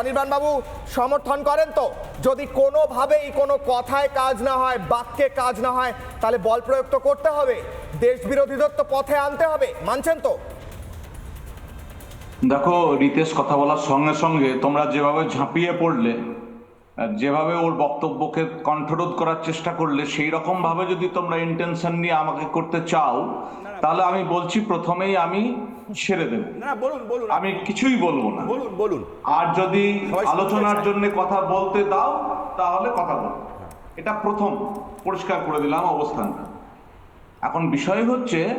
অনির্বাণ বাবু, সমর্থন করেন তো? যদি কোনোভাবেই কোনো কথায় কাজ না হয়, বাক্যে কাজ না হয়, তাহলে বল প্রয়োগ তো করতে হবে। দেশ বিরোধীদের তো পথে আনতে হবে। মানছেন তো? দেখো, রিতেশ, কথা বলার সঙ্গে সঙ্গে তোমরা যেভাবে ঝাঁপিয়ে পড়লে যেভাবে ওর বক্তব্যকে কণ্ঠরোধ করার চেষ্টা করলে, সেই রকম ভাবে যদি তোমরা ইন্টেনশন নিয়ে আমাকে করতে চাও, তাহলে আমি বলছি প্রথমেই আমি ছেড়ে দেব। না বলুন বলুন। আমি কিছুই বলব না। বলুন বলুন। আর যদি আলোচনার। জন্য কথা বলতে দাও তাহলে কথা বলব। এটা প্রথম পরিষ্কার করে দিলাম অবস্থানটা। এখন বিষয় হচ্ছে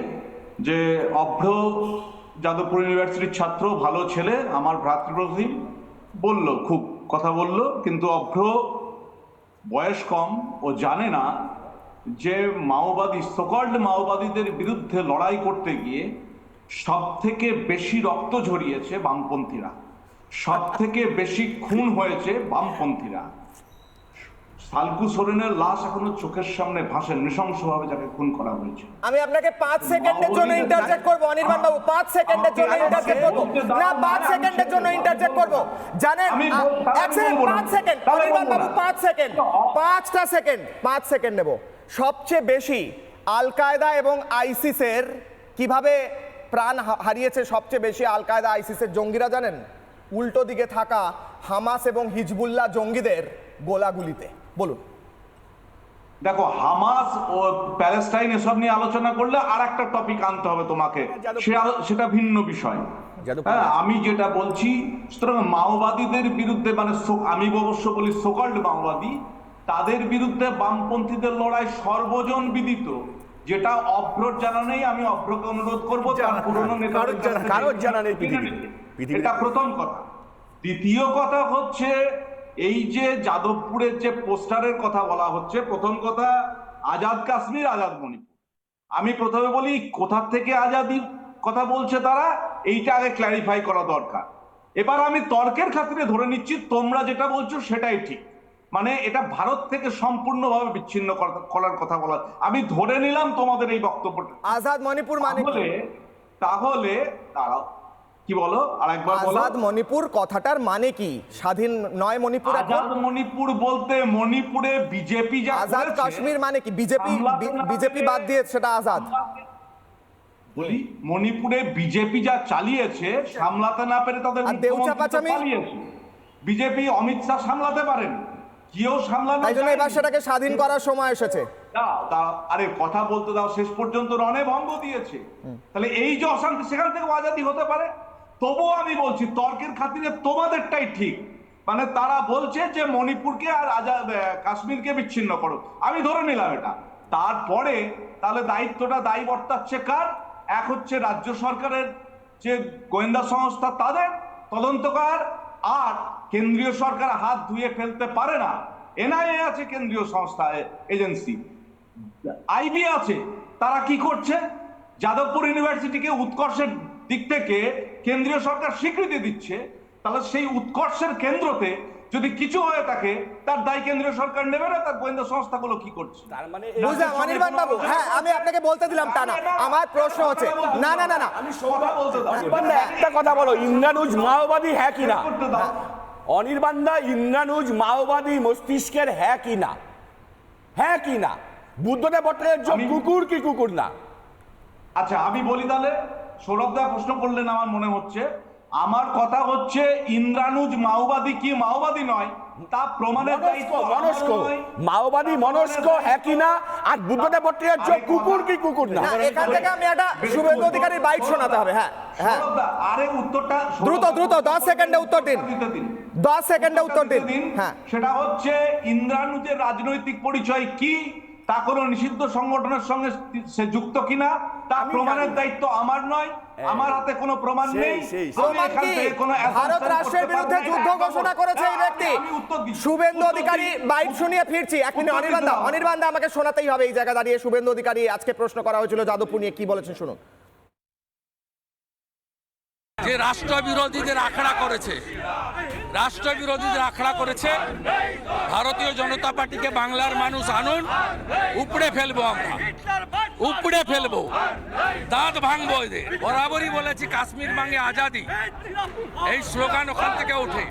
যে অভ্র যাদবপুর ইউনিভার্সিটির ছাত্র ভালো ছেলে আমার ভ্রাতৃপ্রতিম বলল খুব কথা বলল কিন্তু অভ্র বয়স কম ও জানে না যে মাওবাদী সকল্ড মাওবাদীদের বিরুদ্ধে লড়াই করতে গিয়ে সব থেকে বেশি রক্ত ঝরিয়েছে বামপন্থীরা। সব থেকে বেশি খুন হয়েছে বামপন্থীরা। সালকু সোরেনের লাশ এখনও চোখের সামনে ভাসে নৃশংসভাবে যাকে খুন করা হয়েছে। আমি আপনাকে পাঁচ সেকেন্ডের জন্য ইন্টারজেক্ট করব অনির্বাণ বাবু পাঁচ সেকেন্ডের জন্য ইন্টারজেক্ট করব। না পাঁচ সেকেন্ডের জন্য ইন্টারজেক্ট করব। জানেন এক সেকেন্ড বলব পাঁচ সেকেন্ড তাহলে অনির্বাণ বাবু। পাঁচ সেকেন্ড পাঁচটা সেকেন্ড পাঁচ সেকেন্ড নেব। সবচেয়ে বেশি আল কায়দা এবং আইসিসের কীভাবে প্রাণ হারিয়েছে সবচেয়ে বেশি আল কায়দা আইসিসের জঙ্গিরা জানেন? উল্টো দিকে থাকা হামাস এবং হিজবুল্লাহ জঙ্গিদের গোলাগুলিতে। বলুন। দেখো হামাস ও প্যালেস্টাইন এসব নিয়ে আলোচনা করলে আর একটা টপিক আনতে হবে তোমাকে। সেটা ভিন্ন বিষয়। হ্যাঁ আমি যেটা বলছি সুতরাং মাওবাদীদের বিরুদ্ধে মানে আমি অবশ্য বলি সোকল্ড মাওবাদী তাদের বিরুদ্ধে বামপন্থীদের লড়াই সর্বজন বিদিত। যেটা অভ্রর জানা নেই আমি অভ্রকে অনুরোধ করব কারোর জানা- নেই। এটা প্রথম কথা। দ্বিতীয় কথা হচ্ছে এই যে যাদবপুরের যে পোস্টারের কথা বলা হচ্ছে প্রথম কথা আজাদ কাশ্মীর আজাদ মণিপুর। আমি প্রথমে বলি কোথা থেকে আজাদি কথা বলছে তারা এইটা আগে ক্ল্যারিফাই করা দরকার। এবার আমি তর্কের খাতিরে ধরে নিচ্ছি তোমরা যেটা বলছো সেটাই ঠিক। মানে এটা ভারত থেকে সম্পূর্ণভাবে বিচ্ছিন্ন করা- করার কথা বলা। আমি ধরে নিলাম তোমাদের এই বক্তব্যটা। আজাদ মণিপুর মানে? তাহলে তাহলে দাঁড়াও। কি বলো? আরেকবার বলো। আজাদ মণিপুর কথাটার মানে কি? স্বাধীন নয় মণিপুর আজাদ মণিপুর বলতে মণিপুরে বিজেপি যা আজাদ কাশ্মীর মানে কি? বিজেপি বিজেপি বাদ দিয়ে সেটা আজাদ। বলি মণিপুরে বিজেপি যা চালিয়েছে সামলাতে না পেরে তাদের দেউচা পাচামি? বিজেপি অমিত শাহ সামলাতে পারেন। কেউ সামলানো তাই জন্য যায়নি। সেটাকে স্বাধীন করার সময় এসেছে। আরে কথা বলতে দাও শেষ পর্যন্ত রণে ভঙ্গ দিয়েছে। তাহলে এই যে অশান্তি সেখান থেকে আজাদি হতে পারে? তবুও আমি বলছি তর্কের খাতিরে তোমাদেরটাই ঠিক। মানে তারা বলছে যে মণিপুরকে আর কাশ্মীরকে বিচ্ছিন্ন করো। আমি ধরে নিলাম এটা। তারপরে তাহলে দায়িত্বটা দায়ী বর্তাচ্ছে কার? এক হচ্ছে রাজ্য সরকারের যে গোয়েন্দা সংস্থা তাদের তদন্তকার আর কেন্দ্রীয় সরকার হাত ধুয়ে ফেলতে পারে না। এনআইএ আছে কেন্দ্রীয় সংস্থা এজেন্সি। আইবি আছে তারা কি করছে? যাদবপুর ইউনিভার্সিটিকে উৎকর্ষের দিক থেকে কেন্দ্রীয় সরকার স্বীকৃতি দিচ্ছে তাহলে সেই উৎকর্ষের কেন্দ্রতে যদি কিছু হয়ে থাকে তার দায় কেন্দ্রীয় সরকার নেবে না তার গোয়েন্দা সংস্থাগুলো কি করছে? তার মানে বুঝলাম অনির্বাণ বাবু হ্যাঁ আমি আপনাকে বলতে দিলাম তা না। আমার প্রশ্ন হচ্ছে না না না না। আমি কথা বলতে দাও। একটা কথা বলো ইন্দ্রানুজ মাওবাদী হ্যাঁ কি না? করতে দাও। অনির্বাণদা ইন্দ্রানুজ মাওবাদী মস্তিষ্কের হ্যাঁ কি না? হ্যাঁ কি না? বুদ্ধদেব ভট্টাচার্য কুকুর কি কুকুর না? আচ্ছা আমি বলি তাহলে সৌরভ দা প্রশ্ন করলেন আমার মনে হচ্ছে। আমার কথা হচ্ছে ইন্দ্রানুজ মাওবাদী কি মাওবাদী নয়? তা প্রমাণের মনস্ক দায়িত্ব মনস্ক। মাওবাদী মনস্ক হ্যাঁ কি না? আর বুদ্ধদেব ভট্টাচার্য কুকুর কি কুকুর না? না এখান থেকে আমি একটা শুভেন্দু অধিকারীর বাইট শোনাতে হবে হ্যাঁ। হ্যাঁ। আরে উত্তরটা দ্রুত দ্রুত দশ সেকেন্ডে উত্তর দিন। দিতে দিন। দশ সেকেন্ডে উত্তর দিন। দিন। হ্যাঁ। সেটা হচ্ছে ইন্দ্রানুজের রাজনৈতিক পরিচয় কি? তা কোনো নিষিদ্ধ সংগঠনের সঙ্গে সে যুক্ত কিনা? তা প্রমাণের দায়িত্ব আমার নয়। আমার হাতে কোনো প্রমাণ নেই। ভারত রাষ্ট্রের বিরুদ্ধে যুদ্ধ ঘোষণা করেছে এই ব্যক্তি। শুভেন্দু অধিকারী বাইট শুনিয়ে ফিরছি। এক মিনিট উত্তর অনির্বাণ দা অনির্বাণ দা আমাকে শোনাতেই হবে এই জায়গা দাঁড়িয়ে। শুভেন্দু অধিকারী আজকে প্রশ্ন করা হয়েছিল যাদবপুর নিয়ে। কি বলেছেন শুনুন। যে রাষ্ট্রবিরোধীদের আখড়া করেছে, রাষ্ট্রবিরোধীদের আখড়া করেছে, ভারতীয় জনতা পার্টিকে বাংলার মানুষ আনুন, উপড়ে ফেলব আমরা। উপড়ে ফেলব। দাঁত ভাঙবো এদের। বরাবরই বলেছি, কাশ্মীর মাঙ্গে আজাদি। এই স্লোগান ওখান থেকে ওঠে।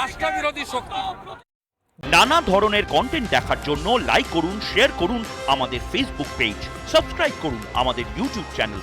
রাষ্ট্রবিরোধী শক্তি। নানা ধরনের কন্টেন্ট দেখার জন্য লাইক করুন শেয়ার করুন আমাদের ফেসবুক পেজ সাবস্ক্রাইব করুন আমাদের ইউটিউব চ্যানেল